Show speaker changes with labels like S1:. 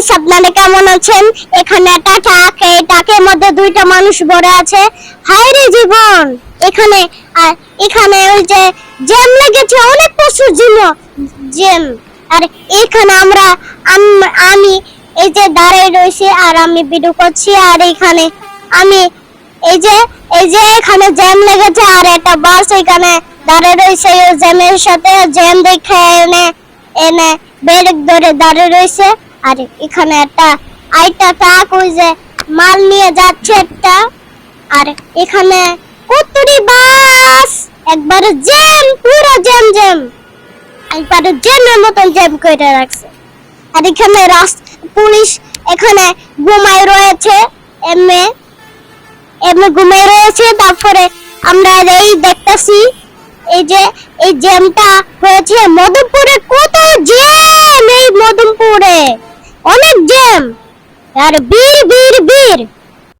S1: Guys আপনারা কেমন আছেন? এখানে একটা ট্রাক এই ট্রাকের মধ্যে দুইটা মানুষ বড় আছে। হায় রে জীবন! এখানে, আর এখানে ওই যে জ্যাম লেগেছে, অনেক প্রচুর জন্য জ্যাম। আর এখানে আমরা, আম- এই যে দাঁড়িয়ে রয়েছি আর আমি ভিডিও করছি, আর এখানে আমি এই যে এই যে এখানে জ্যাম লেগেছে, আর একটা বাস এখানে দাঁড়িয়ে রয়েছে জ্যামের সাথে জ্যাম দেখে এনে এনে ব্রেক ধরে দাঁড়িয়ে রয়েছে। আর এখানে একটা আইটা ট্রাক ওই যে মাল নিয়ে যাচ্ছে একটা। আর এখানে কতরি বাস, একবারে জ্যাম, পুরো জ্যাম জ্যাম। একবারে জ্যামের মতন জ্যাম করে রাখছে। আর এখানে রাস, পুলিশ এখানে ঘুমায় রয়েছে, এমএ এমনি ঘুমিয়ে রয়েছে। তারপরে আমরা এই দেখতেছি, এই যে, এই জ্যামটা হয়েছে মধুপুরে কত জ্যাম অনেক জ্যাম আর বীর বীর বীর